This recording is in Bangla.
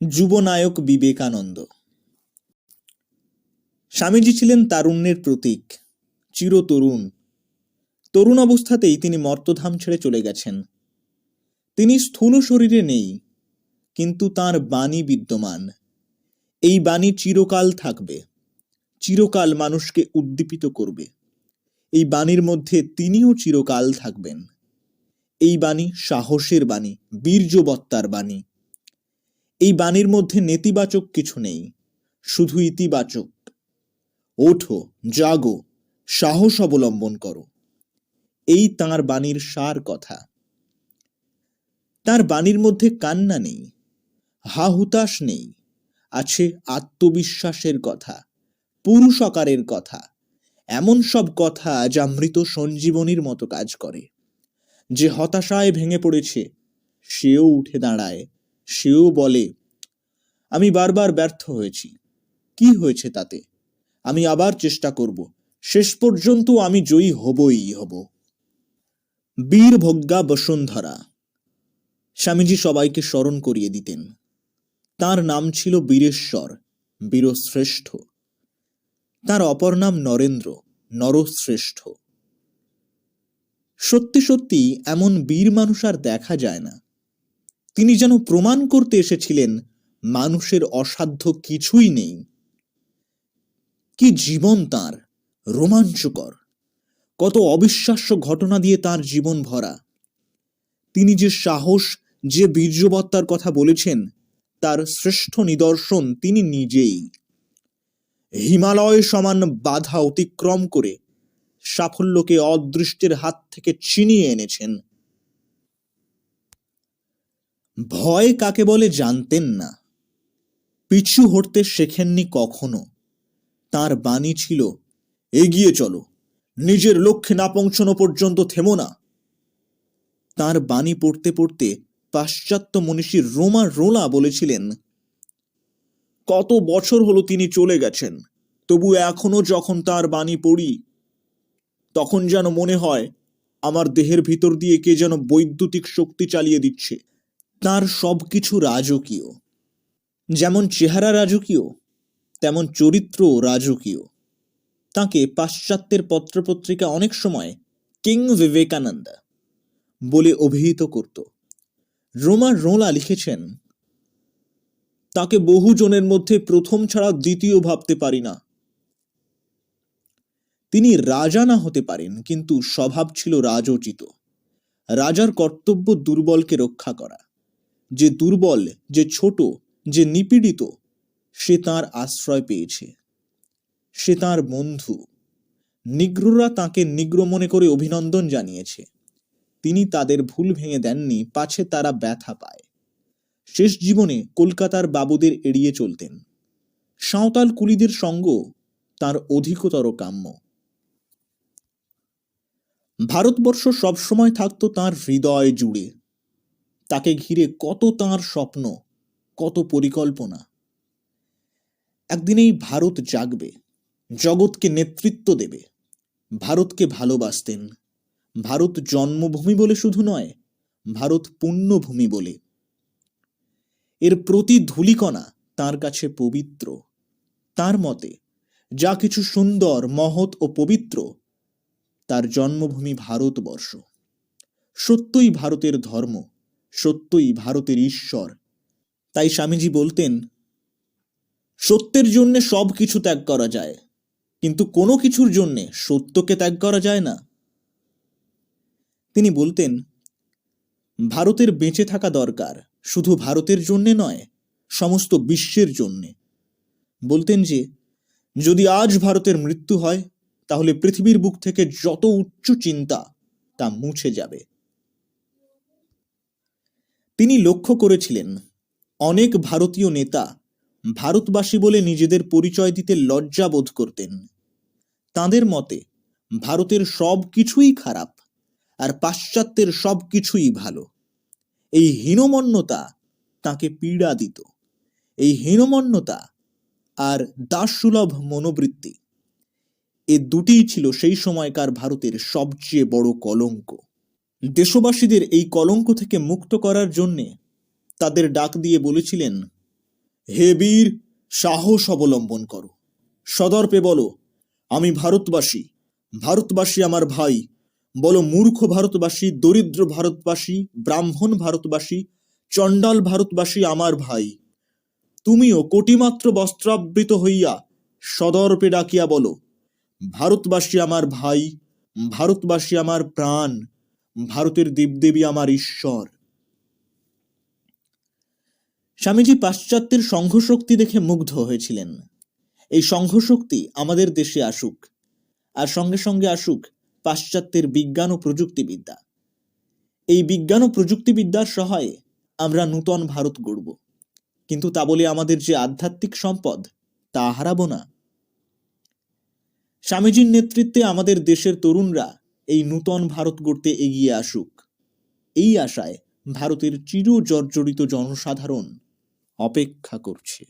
যুবনায়ক বিবেকানন্দ। স্বামীজি ছিলেন তারুণ্যের প্রতীক চিরতরুণ তরুণ অবস্থাতেই তিনি মর্তধাম ছেড়ে চলে গেছেন। তিনি স্থূল শরীরে নেই, কিন্তু তার বাণী বিদ্যমান। এই বাণী চিরকাল থাকবে, চিরকাল মানুষকে উদ্দীপিত করবে। এই বাণীর মধ্যে তিনিও চিরকাল থাকবেন। এই বাণী সাহসের বাণী, বীর্যবত্তার বাণী। এই বাণীর মধ্যে নেতিবাচক কিছু নেই, শুধু ইতিবাচক। ওঠো, জাগো, সাহস অবলম্বন করো। এই তাঁর বাণীর সার কথা। তার বাণীর মধ্যে কান্না নেই, হা হুতাশ নেই, আছে আত্মবিশ্বাসের কথা পুরুষকারের কথা, এমন সব কথা যা মৃত সঞ্জীবনীর মতো কাজ করে। যে হতাশায় ভেঙে পড়েছে, সেও উঠে দাঁড়ায় সেও বলে, আমি বারবার ব্যর্থ হয়েছি। কি হয়েছে তাতে? আমি আবার চেষ্টা করব। শেষ পর্যন্ত আমি জয়ী হবই হব। বীরভোগ্যা বসুন্ধরা। স্বামীজি সবাইকে স্মরণ করিয়ে দিতেন। তার নাম ছিল বীরেশ্বর, বীরশ্রেষ্ঠ। তার অপর নাম নরেন্দ্র, নরশ্রেষ্ঠ। সত্যি সত্যি এমন বীর মানুষ আর দেখা যায় না। তিনি যেন প্রমাণ করতে এসেছিলেন, মানুষের অসাধ্য কিছুই নেই। কি জীবন তার, রোমাঞ্চকর। কত অবিশ্বাস্য ঘটনা দিয়ে তার জীবন ভরা। তিনি যে সাহস, যে বীর্যবত্তার কথা বলেছেন, তার শ্রেষ্ঠ নিদর্শন তিনি নিজেই। হিমালয় সমান বাধা অতিক্রম করে সাফল্যকে অদৃষ্টের হাত থেকে ছিনিয়ে এনেছেন। ভয় কাকে বলে জানতেন না। পিছু হটতে শেখেননি কখনো। তার বাণী ছিল, এগিয়ে চলো, নিজের লক্ষ্যে না পৌঁছানো পর্যন্ত থেমো না। তার বাণী পড়তে পড়তে পাশ্চাত্য মনীষী রোমা রোলা বলেছিলেন, কত বছর হলো তিনি চলে গেছেন, তবু এখনও যখন তার বাণী পড়ি, তখন যেন মনে হয় আমার দেহের ভিতর দিয়ে কে যেন বৈদ্যুতিক শক্তি চালিয়ে দিচ্ছে। তার সবকিছু রাজকীয়। যেমন চেহারা রাজকীয়, তেমন চরিত্র রাজকীয়। তাকে পাশ্চাত্যের পত্রপত্রিকা অনেক সময় কিং বিবেকানন্দ বলে অভিহিত করত। রোমা রোলা লিখেছেন, তাকে বহুজনের মধ্যে প্রথম ছাড়া দ্বিতীয় ভাবতে পারি না। তিনি রাজা না হতে পারেন, কিন্তু স্বভাব ছিল রাজোচিত। রাজার কর্তব্য দুর্বলকে রক্ষা করা। যে দুর্বল, যে ছোট, যে নিপীড়িত, সে তার আশ্রয় পেয়েছে। সে তার বন্ধু। নিগ্ররা তাকে নিগ্র মনে করে অভিনন্দন জানিয়েছে। তিনি তাদের ভুল ভেঙে দেননি, পাছে তারা ব্যথা পায়। শেষ জীবনে কলকাতার বাবুদের এড়িয়ে চলতেন। সাঁওতাল কুলিদের সঙ্গ তার অধিকতর কাম্য। ভারতবর্ষ সবসময় থাকতো তার হৃদয় জুড়ে। তাকে ঘিরে কত তার স্বপ্ন, কত পরিকল্পনা। একদিন এই ভারত জাগবে, জগৎকে নেতৃত্ব দেবে, ভারতকে ভালোবাসতেন। ভারত জন্মভূমি বলে শুধু নয়, ভারত পুণ্যভূমি বলে। এর প্রতি ধূলিকণা তার কাছে পবিত্র। তার মতে, যা কিছু সুন্দর, মহৎ ও পবিত্র, তার জন্মভূমি ভারতবর্ষ। সত্যই ভারতের ধর্ম সত্যই ভারতের ঈশ্বর। তাই স্বামীজি বলতেন, সত্যের জন্য সব কিছু ত্যাগ করা যায়, কিন্তু কোনো কিছুর জন্যে সত্যকে ত্যাগ করা যায় না। তিনি বলতেন, ভারতের বেঁচে থাকা দরকার শুধু ভারতের জন্যে নয়, সমস্ত বিশ্বের জন্যে। বলতেন যে, যদি আজ ভারতের মৃত্যু হয়, তাহলে পৃথিবীর বুক থেকে যত উচ্চ চিন্তা তা মুছে যাবে। তিনি লক্ষ্য করেছিলেন, অনেক ভারতীয় নেতা ভারতবাসী বলে নিজেদের পরিচয় দিতে লজ্জা বোধ করতেন। তাঁদের মতে, ভারতের সব কিছুই খারাপ আর পাশ্চাত্যের সব কিছুই ভালো। এই হীনমন্যতা তাকে পীড়া দিত। এই হীনমন্যতা আর দাসসুলভ মনোবৃত্তি, এ দুটিই ছিল সেই সময়কার ভারতের সবচেয়ে বড় কলঙ্ক। দেশবাসীদের এই কলঙ্ক থেকে মুক্ত করার জন্যে তাদের ডাক দিয়ে বলেছিলেন, হে বীর, সাহস অবলম্বন করো। সদর্পে বলো, আমি ভারতবাসী ভারতবাসী আমার ভাই। বলো, মূর্খ ভারতবাসী, দরিদ্র ভারতবাসী, ব্রাহ্মণ ভারতবাসী, চণ্ডাল ভারতবাসী আমার ভাই। তুমিও কোটিমাত্র বস্ত্রাবৃত হইয়া সদর্পে ডাকিয়া বলো, ভারতবাসী আমার ভাই, ভারতবাসী আমার প্রাণ। ভারতের দেবদেবী আমার ঈশ্বর। স্বামীজি পাশ্চাত্যের সংঘশক্তি দেখে মুগ্ধ হয়েছিলেন। এই সংঘশক্তি আমাদের দেশে আসুক, আর সঙ্গে সঙ্গে আসুক পাশ্চাত্যের বিজ্ঞান ও প্রযুক্তিবিদ্যা। এই বিজ্ঞান ও প্রযুক্তিবিদ্যার সহায়ে আমরা নূতন ভারত গড়ব। কিন্তু তা বলে আমাদের যে আধ্যাত্মিক সম্পদ, তা হারাবো না। স্বামীজির নেতৃত্বে আমাদের দেশের তরুণরা এই নূতন ভারত গড়তে এগিয়ে আসুক। এই আশায় ভারতের চিরজর্জরিত জনসাধারণ অপেক্ষা করছে।